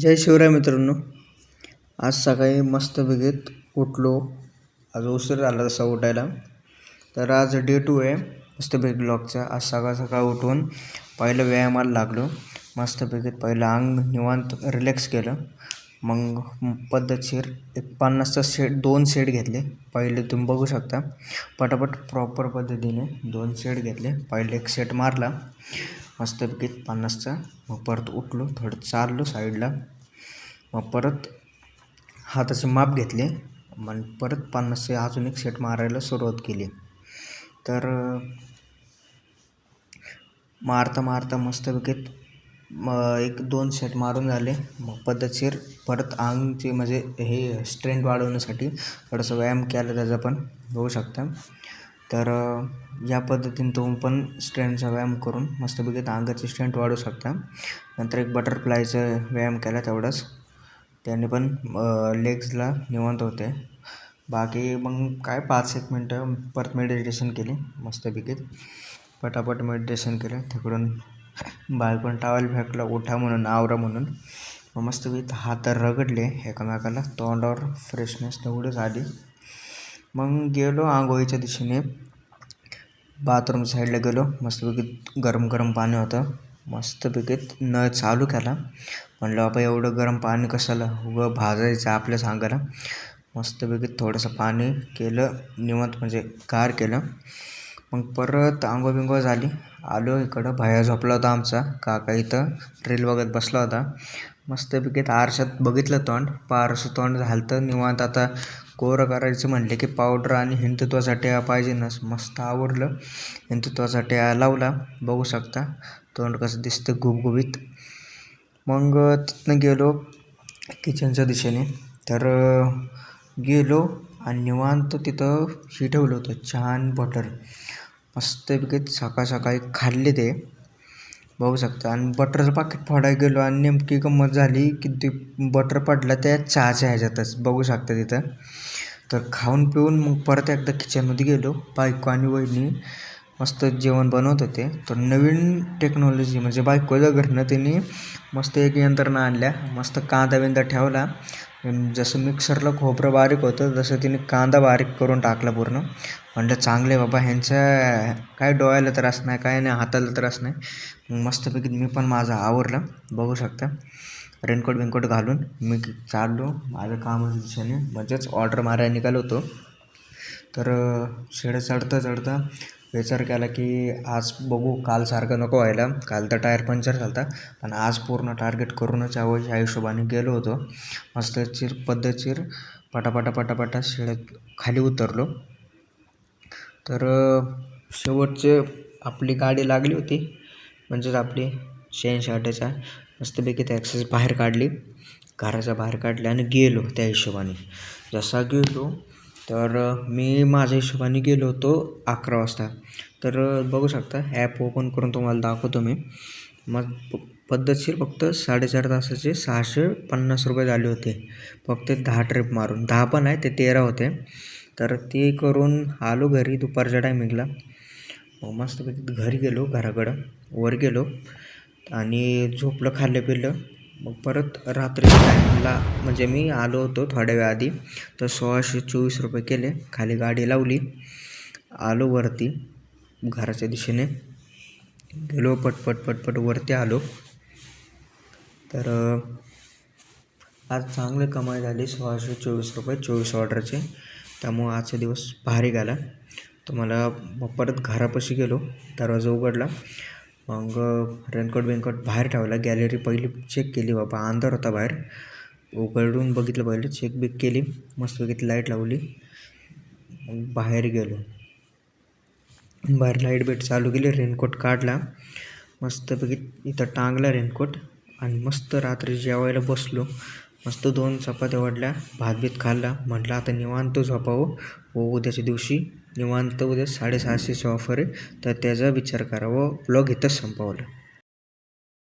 जय शिवराय मित्रांनो. आज सकाळी मस्त बेगीत उठलो. आज उशीर झाला तसा उठायला. तर आज डे टू आहे मस्तपैकी ब्लॉगचा आज सकाळ सकाळ उठून पहिलं व्यायामाला लागलो. मस्तपैकीत पहिलं अंग निवांत रिलॅक्स केलं. मग पद्धतशीर एक पन्नासचा सेट दोन सेट घेतले. पहिले तुम्ही बघू शकता. पटापट प्रॉपर पद्धतीने दोन सेट घेतले. पहिले एक सेट मारला. मस्तपैकी पन्नासचा. मग परत उठलो थोडं चाललो साईडला. मग परत हाताचे माप घेतले. मग परत पन्नासचे अजून एक सेट मारायला सुरुवात केली. तर मारता मारता मस्तपैकी मग एक दोन सेट मारून झाले. मग पद्धतशीर परत अंगचे म्हणजे हे स्ट्रेंथ वाढवण्यासाठी थोडंसं व्यायाम केला त्याचा पण. बघू शकता. तर या पद्धतीने तुम्ही पण स्ट्रेंथचा व्यायाम करून मस्तपैकी अंगाची स्ट्रेंथ वाढवू शकता. नंतर एक बटरफ्लायचा व्यायाम केला तेवढाच. त्याने पण लेग्सला निवांत होते. बाकी मग काय पाच एक मिनटं परत मेडिटेशन केली मस्तपैकी. पटापट मेडिटेशन केलं. तिकडून बालपण टावेल फेकला उठा म्हणून आवरा म्हणून. मग मस्तपैकी हात रगडले एकामेकाला. तोंडावर फ्रेशनेस तेवढंच आली. मग गेलो आंघोळीच्या दिशेने. बाथरूम साईडला गेलो. मस्तपैकी गरम गरम पाणी होतं. मस्तपैकी नळ चालू केला. म्हणलं बाबा एवढं गरम पाणी कशाला? उगं भाजायचं आपल्या सांगायला. मस्तपैकी थोडंसं पाणी केलं. निवंत म्हणजे गार केलं. मग परत आंघोळ बिंगोळ झाली. आलो इकडं. भाया झोपला होता आमचा. काका इथं. रील बघत बसला होता. मस्तपैकी आरशात बघितलं तोंड. पारसं तोंड झालं तर निवांत आता कोरं करायचं म्हणले की पावडर आणि हिंदुत्वासाठी पाहिजेनच मस्त आवडलं. हिंदुत्वासाठी लावला. बघू शकता. तोंड कसं दिसतं गुबगुबीत. मग तिथनं गेलो किचनच्या दिशेने. तर गेलो आणि निवांत तिथं ही ठेवलं होतं. छान बटर मस्तपैकी सकाळ सकाळी खाल्ले ते. बघू शकता. आणि बटरचं पाकिट फोडायला गेलो आणि नेमकी गंमत झाली की ते बटर पडला त्या चहाच्या ह्याच्यातच. बघू शकता तिथं. तर खाऊन पिऊन मग परत एकदा किचनमध्ये गेलो. बायको आणि वहिनी मस्त जेवण बनवत होते. तर नवीन टेक्नॉलॉजी म्हणजे बायकोच्या घरनं त्यांनी मस्त एक यंत्रणा आणल्या. मस्त कांदा बिंदा ठेवला. जसं मिक्सरला खोबरं बारीक होतं तसं तिने कांदा बारीक करून टाकला पूर्ण. म्हणलं चांगले बाबा ह्यांच्या काय डोळ्याला त्रास नाही काय नाही हाताला त्रास नाही. मग मस्तपैकी मी पण माझं आवरलं बघू शकता. रेनकोट बिनकोट घालून मी चाललो. माझं काम दिशेने. म्हणजेच ऑर्डर मारायला निघालो होतो. तर शेडं चढता चढता विचार केला की आज बघू कालसारखं नको व्हायला. काल तर टायर पंक्चर झाला पण आज पूर्ण टार्गेट करूनच यावं ह्या हिशोबाने गेलो होतो. मस्त चिर पद्धतशीर पटापटा पटापटा शिळ्यात खाली उतरलो. तर शेवटचे आपली गाडी लागली होती म्हणजेच आपली शहाऐंशी अठ्ठेचा मस्तपैकी त्या ॲक्सेस बाहेर काढली. घराच्या बाहेर काढली आणि गेलो त्या हिशोबाने. जसा गेलो तर मी माझ्या हिशोबाने गेलो होतो अकरा वाजता. तर बघू शकता ॲप ओपन करून तुम्हाला दाखवतो मी. मग पद्धतशीर फक्त साडेचार तासाचे सहाशे पन्नास रुपये झाले होते. फक्त दहा ट्रिप मारून. दहा पण आहे ते तेरा होते. तर ते करून आलो घरी दुपारच्या टायमिंगला. मग मस्तपैकी घरी गेलो घराकडं. वर गेलो. आणि झोपलं खाल्लं पिलं मग परत रात्री टायमिंगला म्हणजे मी आलो होतो थोड्या वेळ आधी तर सोळाशे चोवीस रुपये केले. खाली गाडी लावली. आलो वरती घराच्या दिशेने. गेलो पटपट पटपट वरती आलो. तर आज चांगले कमाई झाली. सोळाशे चोवीस रुपये चोवीस ऑर्डरचे. त्यामुळं आजचा दिवस भारी गेला. तुम्हाला मग परत घरापाशी गेलो. दरवाजा उघडला. मग रेनकोट बिनकोट बाहेर ठेवला गॅलरी पहिली चेक केली बाबा अंधार होता बाहेर. उघडून बघितलं पहिलं चेक बिक केली मस्तपैकी लाइट लावली. मग बाहेर गेलो. बाहेर लाइट बीट चालू केली रेनकोट काढला. मस्तपैकी इथं टांगला रेनकोट. आणि मस्त रात्री जेवायला बसलो. मस्त दोन चपात्या वाढल्या भात बीत खाल्ला. म्हटलं आता निवांत झोपावं. व उद्याच्या दिवशी निवांत उद्या साडेसहाशेची ऑफर आहे. तर त्याचा विचार करा व ब्लॉग इथंच संपवला